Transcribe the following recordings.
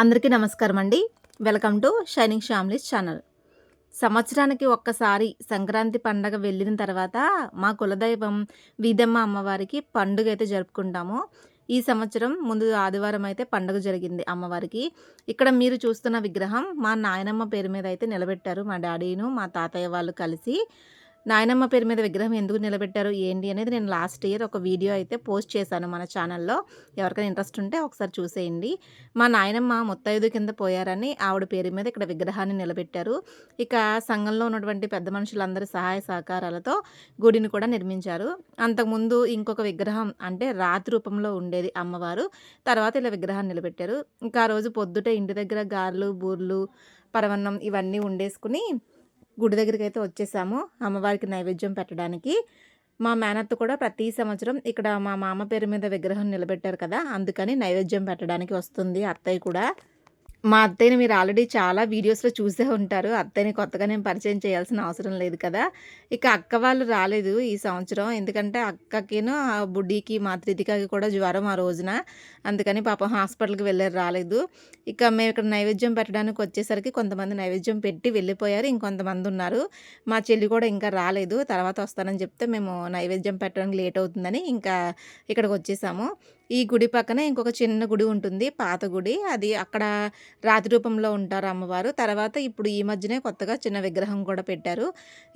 అందరికీ నమస్కారం అండి welcome to shining families channel. సంవత్సరానికి ఒక్కసారి సంక్రాంతి పండగ వెళ్ళిన తర్వాత మా కులదైవం వీదమ్మ అమ్మవారికి పండుగ అయితే జరుపుకుంటాము. ఈ సంవత్సరం ముందు ఆదివారం అయితే పండుగ జరిగింది అమ్మవారికి. ఇక్కడ మీరు చూస్తున్న విగ్రహం మా నాయనమ్మ పేరు మీద అయితే నిలబెట్టారు మా డాడీను మా తాతయ్య వాళ్ళు కలిసి. నాయనమ్మ పేరు మీద విగ్రహం ఎందుకు నిలబెట్టారు? ఏంటి? అనేది నేను లాస్ట్ ఇయర్ ఒక వీడియో అయితే పోస్ట్ చేశాను మన ఛానల్లో. ఎవరికైనా ఇంట్రెస్ట్ ఉంటే ఒకసారి చూసేయండి. మా నాయనమ్మ ముత్తైదు కింద పోయారని ఆవిడ పేరు మీద ఇక్కడ విగ్రహాన్ని నిలబెట్టారు. ఇక సంఘంలో ఉన్నటువంటి పెద్ద మనుషులందరి సహాయ సహకారాలతో గుడిని కూడా నిర్మించారు. అంతకుముందు ఇంకొక విగ్రహం అంటే రాతి రూపంలో ఉండేది అమ్మవారు. తర్వాత ఇలా విగ్రహాన్ని నిలబెట్టారు. ఇంకా ఆ రోజు పొద్దుటే ఇంటి దగ్గర గారెలు బూర్లు పరవన్నం ఇవన్నీ ఉండేసుకుని గుడి దగ్గరికి అయితే వచ్చేసాము అమ్మవారికి నైవేద్యం పెట్టడానికి. మా మేనత్త కూడా ప్రతి సంవత్సరం ఇక్కడ మా మామ పేరు మీద విగ్రహం నిలబెట్టారు కదా అందుకని నైవేద్యం పెట్టడానికి వస్తుంది అత్తయ్య కూడా. మా అత్తయ్యని మీరు ఆల్రెడీ చాలా వీడియోస్లో చూసే ఉంటారు. అత్తయ్యని కొత్తగా నేను పరిచయం చేయాల్సిన అవసరం లేదు కదా. ఇక అక్క వాళ్ళు రాలేదు ఈ సంవత్సరం. ఎందుకంటే అక్కకిను ఆ బుడ్డికి మా త్రితికకి కూడా జ్వరం ఆ రోజున. అందుకని పాపం హాస్పిటల్కి వెళ్ళారు రాలేదు. ఇక మేము ఇక్కడ నైవేద్యం పెట్టడానికి వచ్చేసరికి కొంతమంది నైవేద్యం పెట్టి వెళ్ళిపోయారు. ఇంకొంతమంది ఉన్నారు. మా చెల్లి కూడా ఇంకా రాలేదు. తర్వాత వస్తానని చెప్తే మేము నైవేద్యం పెట్టడానికి లేట్ అవుతుందని ఇంకా ఇక్కడికి వచ్చేసాము. ఈ గుడి పక్కన ఇంకొక చిన్న గుడి ఉంటుంది పాత గుడి. అది అక్కడ రాతి రూపంలో ఉంటారు అమ్మవారు. తర్వాత ఇప్పుడు ఈ మధ్యనే కొత్తగా చిన్న విగ్రహం కూడా పెట్టారు.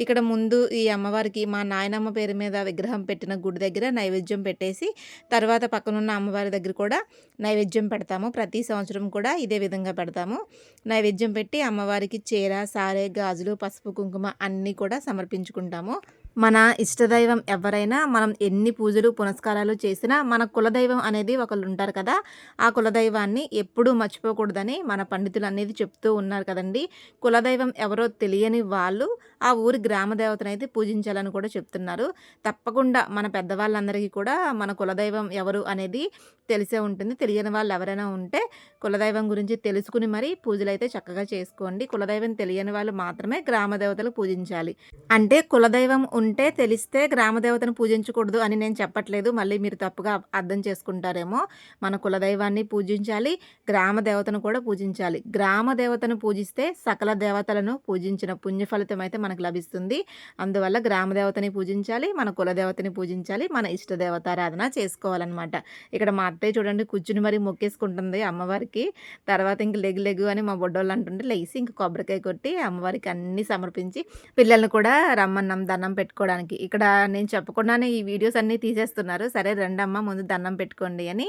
ఇక్కడ ముందు ఈ అమ్మవారికి మా నాయనమ్మ పేరు మీద విగ్రహం పెట్టిన గుడి దగ్గర నైవేద్యం పెట్టేసి తర్వాత పక్కనున్న అమ్మవారి దగ్గర కూడా నైవేద్యం పెడతాము. ప్రతి సంవత్సరం కూడా ఇదే విధంగా పెడతాము. నైవేద్యం పెట్టి అమ్మవారికి చీర సారే గాజులు పసుపు కుంకుమ అన్నీ కూడా సమర్పించుకుంటాము. మన ఇష్టదైవం ఎవరైనా మనం ఎన్ని పూజలు పునస్కారాలు చేసినా మన కులదైవం అనేది ఒకళ్ళు ఉంటారు కదా. ఆ కులదైవాన్ని ఎప్పుడూ మర్చిపోకూడదని మన పండితులు అనేది చెప్తూ ఉన్నారు కదండి. కులదైవం ఎవరో తెలియని వాళ్ళు ఆ ఊరి గ్రామ దేవతనైతే పూజించాలని కూడా చెప్తున్నారు. తప్పకుండా మన పెద్దవాళ్ళందరికీ కూడా మన కులదైవం ఎవరు అనేది తెలిసే ఉంటుంది. తెలియని వాళ్ళు ఎవరైనా ఉంటే కులదైవం గురించి తెలుసుకుని మరీ పూజలు అయితే చక్కగా చేసుకోండి. కులదైవం తెలియని వాళ్ళు మాత్రమే గ్రామ దేవతలు పూజించాలి. అంటే కులదైవం ఉంటే తెలిస్తే గ్రామదేవతను పూజించకూడదు అని నేను చెప్పట్లేదు. మళ్ళీ మీరు తప్పుగా అర్థం చేసుకుంటారేమో. మన కులదైవాన్ని పూజించాలి గ్రామ దేవతను కూడా పూజించాలి. గ్రామ దేవతను పూజిస్తే సకల దేవతలను పూజించిన పుణ్య ఫలితం అయితే మనకు లభిస్తుంది. అందువల్ల గ్రామ దేవతని పూజించాలి మన కులదేవతని పూజించాలి మన ఇష్ట దేవతారాధన చేసుకోవాలన్నమాట. ఇక్కడ మా అత్తయ్య చూడండి కూర్చుని మరీ మొక్కేసుకుంటుంది అమ్మవారికి. తర్వాత ఇంక లెగు లెగు అని మా బొడ్డోళ్ళు అంటుంటే లేచి ఇంక కొబ్బరికాయ కొట్టి అమ్మవారికి అన్నీ సమర్పించి పిల్లల్ని కూడా రమ్మన్నం దండం పెట్టు పెట్టుకోవడానికి. ఇక్కడ నేను చెప్పకుండానే ఈ వీడియోస్ అన్నీ తీసేస్తున్నారు. సరే రెండమ్మ ముందు దండం పెట్టుకోండి అని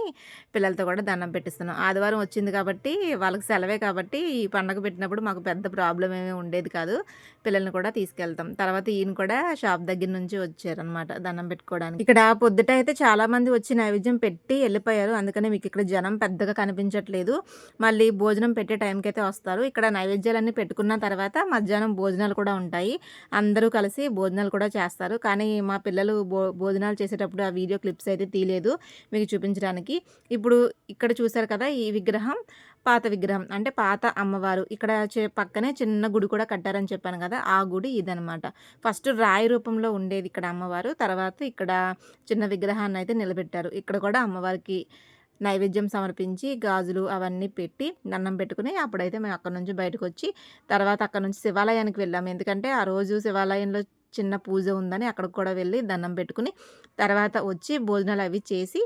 పిల్లలతో కూడా దండం పెట్టిస్తున్నాం. ఆదివారం వచ్చింది కాబట్టి వాళ్ళకి సెలవే కాబట్టి ఈ పండగ పెట్టినప్పుడు మాకు పెద్ద ప్రాబ్లం ఏమీ ఉండేది కాదు. పిల్లల్ని కూడా తీసుకెళ్తాం. తర్వాత ఈయన కూడా షాప్ దగ్గర నుంచి వచ్చారనమాట దండం పెట్టుకోవడానికి. ఇక్కడ పొద్దుట అయితే చాలామంది వచ్చి నైవేద్యం పెట్టి వెళ్ళిపోయారు. అందుకని మీకు ఇక్కడ జనం పెద్దగా కనిపించట్లేదు. మళ్ళీ భోజనం పెట్టే టైంకి అయితే వస్తారు. ఇక్కడ నైవేద్యాలన్నీ పెట్టుకున్న తర్వాత మధ్యాహ్నం భోజనాలు కూడా ఉంటాయి. అందరూ కలిసి భోజనాలు కూడా చేస్తారు. కానీ మా పిల్లలు భో భోజనాలు చేసేటప్పుడు ఆ వీడియో క్లిప్స్ అయితే తీయలేదు మీకు చూపించడానికి. ఇప్పుడు ఇక్కడ చూసారు కదా ఈ విగ్రహం పాత విగ్రహం. అంటే పాత అమ్మవారు. ఇక్కడ పక్కనే చిన్న గుడి కూడా కట్టారని చెప్పాను కదా ఆ గుడి ఇదనమాట ఫస్ట్ రాయి రూపంలో ఉండేది ఇక్కడ అమ్మవారు. తర్వాత ఇక్కడ చిన్న విగ్రహాన్ని అయితే నిలబెట్టారు. ఇక్కడ కూడా అమ్మవారికి నైవేద్యం సమర్పించి గాజులు అవన్నీ పెట్టి దండం పెట్టుకుని అప్పుడైతే మేము అక్కడ నుంచి బయటకు వచ్చి తర్వాత అక్కడ నుంచి శివాలయానికి వెళ్ళాము. ఎందుకంటే ఆ రోజు శివాలయంలో చిన్న పూజ ఉందని అక్కడికి కూడా వెళ్ళి దండం పెట్టుకుని తర్వాత వచ్చి భోజనాలు అవి చేసి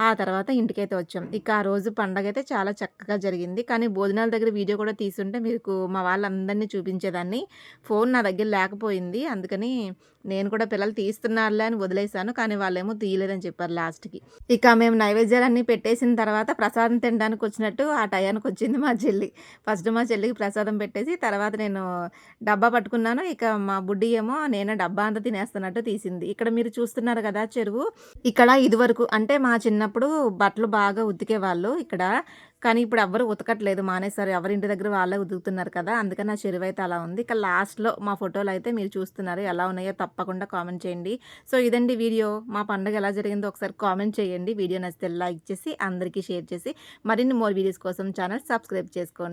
ఆ తర్వాత ఇంటికైతే వచ్చాం. ఇక ఆ రోజు పండగ అయితే చాలా చక్కగా జరిగింది. కానీ భోజనాల దగ్గర వీడియో కూడా తీసుంటే మీకు మా వాళ్ళందరినీ చూపించేదాన్ని. ఫోన్ నా దగ్గర లేకపోయింది. అందుకని నేను కూడా పిల్లలు తీస్తున్నారులే అని వదిలేశాను. కానీ వాళ్ళేమో తీయలేదని చెప్పారు లాస్ట్కి. ఇక మేము నైవేద్యాలన్నీ పెట్టేసిన తర్వాత ప్రసాదం తినడానికి వచ్చినట్టు ఆ టయానికి వచ్చింది మా చెల్లి. ఫస్ట్ మా చెల్లికి ప్రసాదం పెట్టేసి తర్వాత నేను డబ్బా పట్టుకున్నాను. ఇక మా బుడ్డి ఏమో నేను డబ్బా అంతా తినేస్తున్నట్టు తీసింది. ఇక్కడ మీరు చూస్తున్నారు కదా చెరువు. ఇక్కడ ఇదివరకు అంటే మా చిన్నప్పుడు బట్టలు బాగా ఉతికేవాళ్ళు ఇక్కడ. కానీ ఇప్పుడు ఎవరు ఉతకట్లేదు మానేసారు ఎవరి ఇంటి దగ్గర వాళ్ళే ఉతుకుతున్నారు కదా. అందుకని నా చెరువు అయితే అలా ఉంది. ఇక లాస్ట్లో మా ఫోటోలు అయితే మీరు చూస్తున్నారు. ఎలా ఉన్నాయో తప్పకుండా కామెంట్ చేయండి. సో ఇదండి వీడియో. మా పండుగ ఎలా జరిగిందో ఒకసారి కామెంట్ చేయండి. వీడియో నచ్చితే లైక్ చేసి అందరికీ షేర్ చేసి మరిన్ని మోర్ వీడియోస్ కోసం ఛానల్ సబ్స్క్రైబ్ చేసుకోండి.